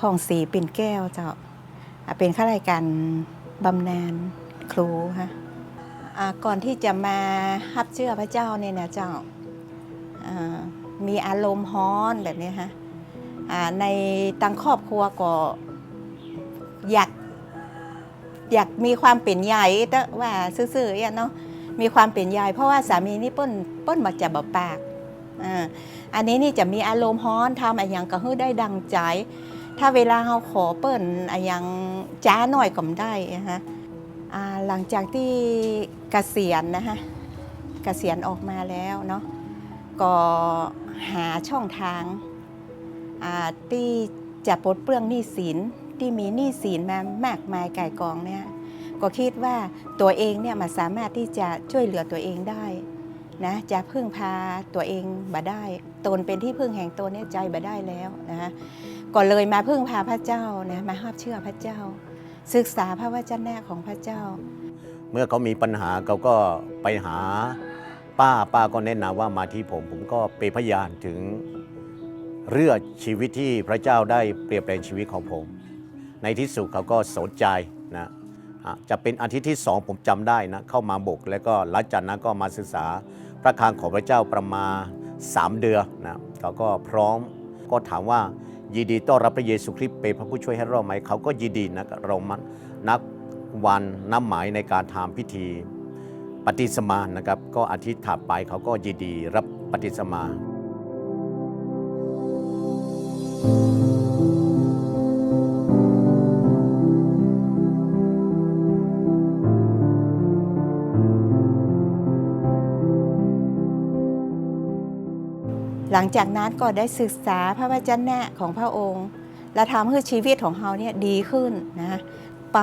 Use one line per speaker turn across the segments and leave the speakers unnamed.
แม่อพองศรีปิ่นแก้วเจ้าเป็นข้าราชการบำนาญครูฮะอ่าก่อนที่จะมาฮับเชื่อพระเจ้าเนี่ยนะเจ้ามีอารมณ์ฮ้อนแบบนี้ฮะในตังครอบครัวก็อยากอยากมีความเป็นใหญ่แต่ว่าซื่อๆเนาะมีความเป็นใหญ่เพราะว่าสามีนี่ป้นป้นมาจะบบปากอ่าอันนี้นี่จะมีอารมณ์ฮ้อนทำอะไรอย่างก็ให้ได้ดังใจ ถ้าเวลาเราขอเปิ้นอย่างจ้าหน่อยก็ได้นะคะหลังจากที่เกษียณนะคะเกษียณออกมาแล้วเนาะก็หาช่องทางที่จะปลดเปลื้องหนี้สินที่มีหนี้สินมามากมายไก่ายกองเนี่ยก็คิดว่าตัวเองเนี่ยมันสามารถที่จะช่วยเหลือตัวเองได้นะจะพึ่งพาตัวเองบ่ได้ ตนเป็นที่พึ่งแห่งตนเนี่ยใจบ่ได้แล้วนะคะ ก็เลยมาพึ่งพาพระเจ้านะมาฮับเชื่อพระเจ้า ศึกษาพระวจนะของพระเจ้า
เมื่อเขามีปัญหาเขาก็ไปหาป้าป้าก็แนะนำว่ามาที่ผม ผมก็เป็นพยานถึงเรื่องชีวิตที่พระเจ้าได้เปลี่ยนแปลงชีวิตของผม ในที่สุดเขาก็สนใจนะจะเป็นอาทิตย์ที่สองผมจำได้นะเข้ามาบก แล้วก็หลังจากนั้นก็มาศึกษาพระคังของพระเจ้าประมาณ 3 เดือนนะเขาก็พร้อมก็ถามว่า ยินดีต้อนรับพระเยซูคริสต์เป็นพระผู้ช่วยให้เราไหม เขาก็ยินดีนะเรามันนักวันน้ำหมายในการทำพิธีปฏิสมานนะครับ ก็อาทิตย์ถัดไปเขาก็ยินดีรับปฏิสมา
หลังจากนั้นก็ได้ศึกษาพระวจนะของพระองค์ และทำให้ชีวิตของเขาเนี่ยดีขึ้นนะไป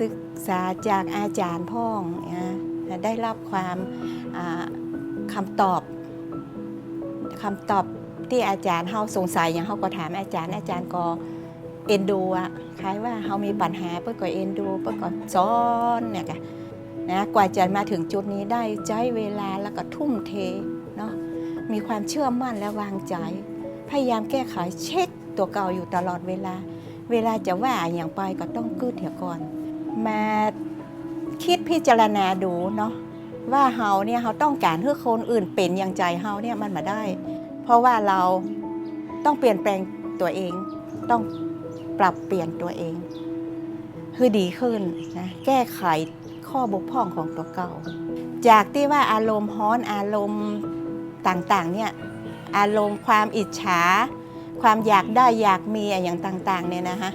ศึกษาจากอาจารย์พ่องนะได้รับความอ่าคำตอบคำตอบที่อาจารย์เขาสงสัยอย่างเขาก็ถามอาจารย์อาจารย์ก็เอ็นดูอะคล้ายว่าเขามีปัญหาเพื่อก็เอ็นดูเพื่อก็สอนเนี่ยค่ะนะกว่าจะมาถึงจุดนี้ได้ใช้เวลาแล้วก็ทุ่มเท มีความเชื่อมั่นและวางใจ พยายามแก้ไขเช็คตัวเก่าอยู่ตลอดเวลา เวลาจะว่าอย่างไปก็ต้องกึดเถียก่อน มาคิดพิจารณาดูเนาะว่าเฮาเนี่ยเฮาต้องการให้คนอื่นเป็นอย่างใจเฮาเนี่ยมันมาได้ เพราะว่าเราต้องเปลี่ยนแปลงตัวเอง ต้องปรับเปลี่ยนตัวเองคือดีขึ้นนะแก้ไขข้อบกพร่องของตัวเก่า จากที่ว่าอารมณ์ฮ้อนอารมณ์ ต่างๆเนี่ยอารมณ์ความอิจฉา ความอยากได้อยากมีอะไรอย่างต่างๆเนี่ยนะคะ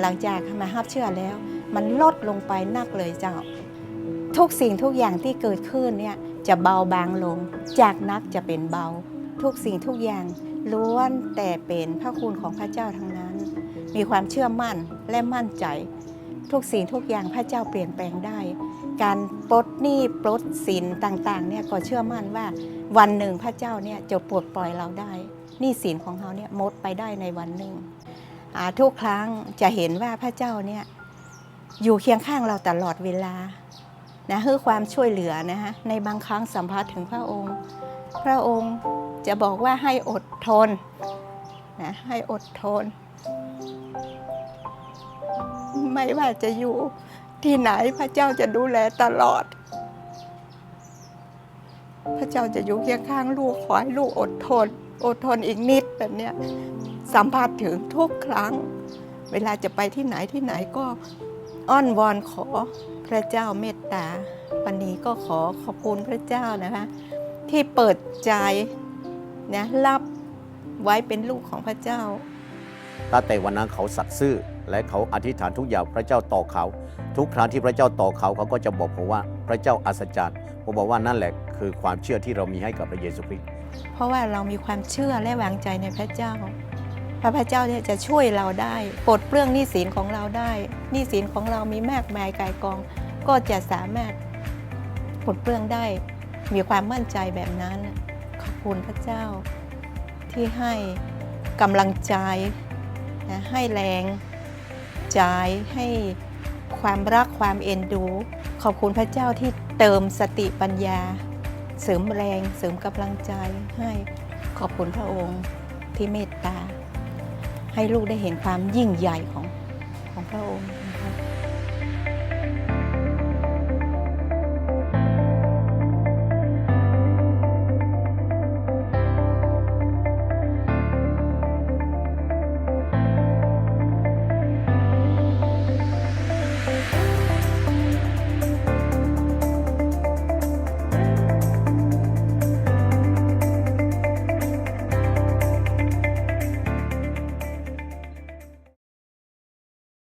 หลังจากมาฮับเชื่อแล้ว มันลดลงไปนักเลยเจ้า ทุกสิ่งทุกอย่างที่เกิดขึ้นเนี่ยจะเบาบางลง จากนักจะเป็นเบา ทุกสิ่งทุกอย่างล้วนแต่เป็นพระคุณของพระเจ้าทั้งนั้น มีความเชื่อมั่นและมั่นใจ ทุกสิ่งทุกอย่างพระเจ้าเปลี่ยนแปลงได้ การปลดหนี้ปลดสินต่างๆเนี่ยก็เชื่อมั่นว่า วันหนึ่งพระเจ้าเนี่ยจะปลดปล่อยเราได้นี้สินของเราเนี่ยหมดไปได้ในวันหนึ่งทุกครั้งจะเห็นว่าพระเจ้าเนี่ยอยู่เคียงข้างเราตลอดเวลานะเพื่อความช่วยเหลือนะฮะในบางครั้งสัมผัสถึงพระองค์ พระองค์จะบอกว่าให้อดทนนะให้อดทน ไม่ว่าจะอยู่ที่ไหนพระเจ้าจะดูแลตลอด พระเจ้าจะอยู่เคียงข้างลูกขอให้ลูกอดทน อดทนอีกนิดแบบเนี้ยสัมผัสถึงทุกครั้ง เวลาจะไปที่ไหนที่ไหนก็อ้อนวอนขอพระเจ้าเมตตาวันนี้ก็ขอขอบคุณพระเจ้านะคะ ที่เปิดใจนะรับไว้เป็นลูกของพระเจ้า
ตั้งแต่วันนั้นเขาสัตย์ซื่อและเขาอธิษฐานทุกอย่างพระเจ้าต่อเขา ทุกครั้งที่พระเจ้าต่อเขาเขาก็จะบอกผมว่าพระเจ้าอัศจรรย์ผมบอกว่านั่นแหละ คือความเชื่อที่เรามีให้กับพระเยซูคริสต์
เพราะว่าเรามีความเชื่อและวางใจในพระเจ้า พระพระเจ้าเนี่ยจะช่วยเราได้ปลดเปลื้องหนี้สินของเราได้หนี้สินของเรามีมากมายกายกอง ก็จะสามารถปลดเปลื้องได้ มีความมั่นใจแบบนั้น ขอบคุณพระเจ้า ที่ให้กำลังใจนะให้แรงใจให้ความรักความเอ็นดู ขอบคุณพระเจ้าที่เติมสติปัญญา เสริมแรงเสริมกำลังใจให้ขอบคุณพระองค์ที่เมตตา ให้ลูกได้เห็นความยิ่งใหญ่ของของพระองค์